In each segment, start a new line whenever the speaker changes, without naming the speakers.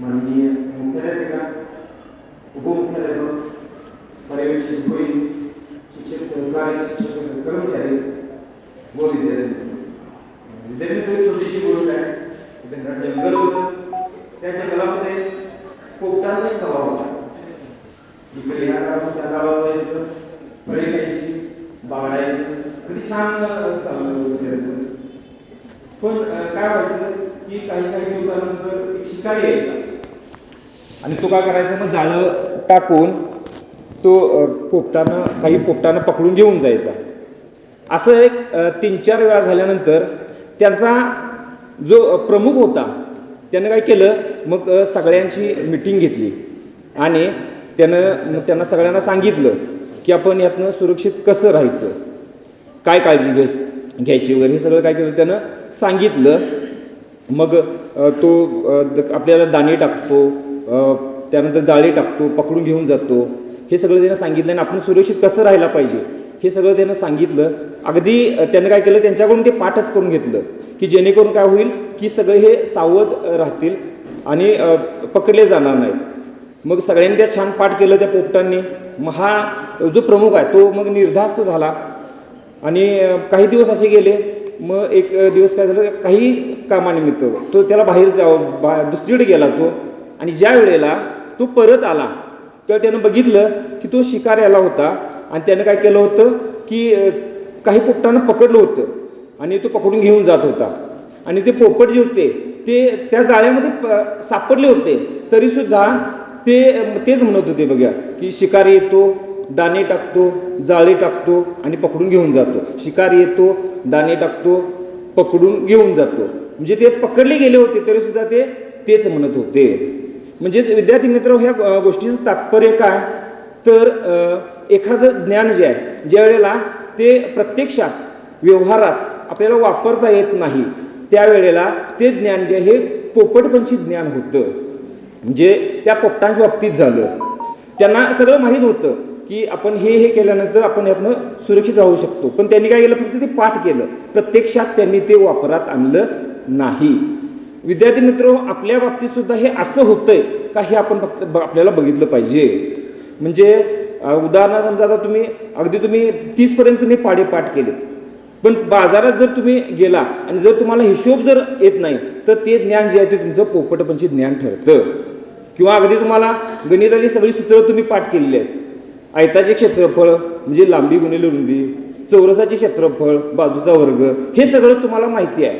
माननीय मुख्याध्यापिका उपमुख्याध्यापक पर्यवेक्षक होईल शिक्षक सहकारी शिक्षक कर्मचारी व विद्यार्थी. विद्यार्थी एक छोटीशी गोष्ट आहे. इथे जंगल होतं. त्या जंगलामध्ये पोपटांचा एक तलाव होता. इकडे ह्या त्या गावात जायचं फळे घ्यायची बागडायचं. कधी छान चाललं होतं त्याचं पण काय व्हायचं? की काही काही दिवसानंतर एक शिकारी यायचा. आणि तो काय करायचा? मग जाळं टाकून तो पोपटानं काही पोपटानं पकडून घेऊन जायचा. असं एक तीन चार वेळा झाल्यानंतर त्यांचा जो प्रमुख होता त्यानं काय केलं? मग सगळ्यांची मिटिंग घेतली. आणि त्यानं त्यांना सगळ्यांना सांगितलं की आपण यातनं सुरक्षित कसं राहायचं? काय काळजी घ्याय घ्यायची वगैरे हे सगळं काय केलं? त्यानं सांगितलं मग तो द- आपल्याला दाणे टाकतो त्यानंतर जाळे टाकतो पकडून घेऊन जातो. हे सगळं त्यांना सांगितलं आणि आपण सुरक्षित कसं राहायला पाहिजे? हे सगळं त्यानं सांगितलं. अगदी अ, त्यानं काय केलं? त्यांच्याकडून ते पाठच करून घेतलं. की जेणेकरून काय होईल? की सगळे हे सावध राहतील आणि पकडले जाणार नाहीत. मग सगळ्यांनी त्या छान पाठ केलं त्या पोपटांनी. मग हा जो प्रमुख आहे तो मग निर्धास्त झाला. आणि काही दिवस असे गेले. मग एक दिवस काय झालं? काही कामानिमित्त. तो त्याला बाहेर जाव बा दुसरीकडे गेला तो. आणि ज्या वेळेला तो परत आला तेव्हा त्यानं बघितलं की तो शिकार आला होता. आणि त्यानं काय केलं होतं की काही पोपटानं पकडलं होतं. आणि तो पकडून घेऊन जात होता. आणि ते पोपट जे होते ते त्या जाळ्यामध्ये प- सापडले होते. तरीसुद्धा ते तेच म्हणत होते बघा की शिकारी येतो दाणे टाकतो जाळे टाकतो आणि पकडून घेऊन जातो. शिकारी येतो दाणे टाकतो पकडून घेऊन जातो. म्हणजे ते पकडले गेले होते तरी सुद्धा ते तेच म्हणत होते. म्हणजेच विद्यार्थी मित्र ह्या गोष्टीचं तात्पर्य काय? तर एखादं ज्ञान जे आहे ज्या वेळेला ते प्रत्यक्षात व्यवहारात आपल्याला वापरता येत नाही त्यावेळेला ते ज्ञान जे आहे हे पोपटपंची ज्ञान होतं. म्हणजे त्या पोपटांच्या बाबतीत झालं. त्यांना सगळं माहीत होतं. की आपण हे हे केल्यानंतर आपण यातनं सुरक्षित राहू शकतो. पण त्यांनी काय केलं? फक्त ते पाठ केलं. प्रत्यक्षात त्यांनी ते वापरात आणलं नाही. विद्यार्थी मित्र आपल्या बाबतीत सुद्धा हे असं होतंय का हे आपण फक्त ब- आपल्याला बघितलं पाहिजे? म्हणजे अ, उदाहरणा समजा आता तुम्ही अगदी तुम्ही तीसपर्यंत तुम्ही पाढे पाठ केले. पण बाजारात जर तुम्ही गेला आणि जर तुम्हाला हिशोब जर येत नाही तर ते ज्ञान जे आहे ते तुमचं पोपटपंची ज्ञान ठरतं. किंवा अगदी तुम्हाला गणिताची सगळी सूत्रं तुम्ही पाठ केलेली आहेत. आयताचे क्षेत्रफळ म्हणजे लांबी गुणिले रुंदी चौरसाचे क्षेत्रफळ बाजूचा वर्ग हे सगळं तुम्हाला माहिती आहे.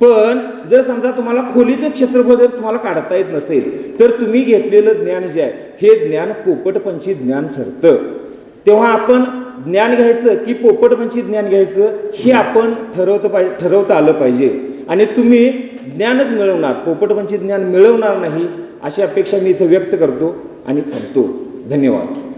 पण जर समजा तुम्हाला खोलीचं क्षेत्रफळ जर तुम्हाला काढता येत नसेल तर तुम्ही घेतलेलं ज्ञान जे आहे हे ज्ञान पोपटपंची ज्ञान ठरतं. तेव्हा आपण ज्ञान घ्यायचं की पोपटपंची ज्ञान घ्यायचं हे आपण ठरवतं पाहिजे ठरवता आलं पाहिजे. आणि तुम्ही ज्ञानच मिळवणार पोपटपंची ज्ञान मिळवणार नाही अशी अपेक्षा मी इथं व्यक्त करतो आणि थांबतो. धन्यवाद.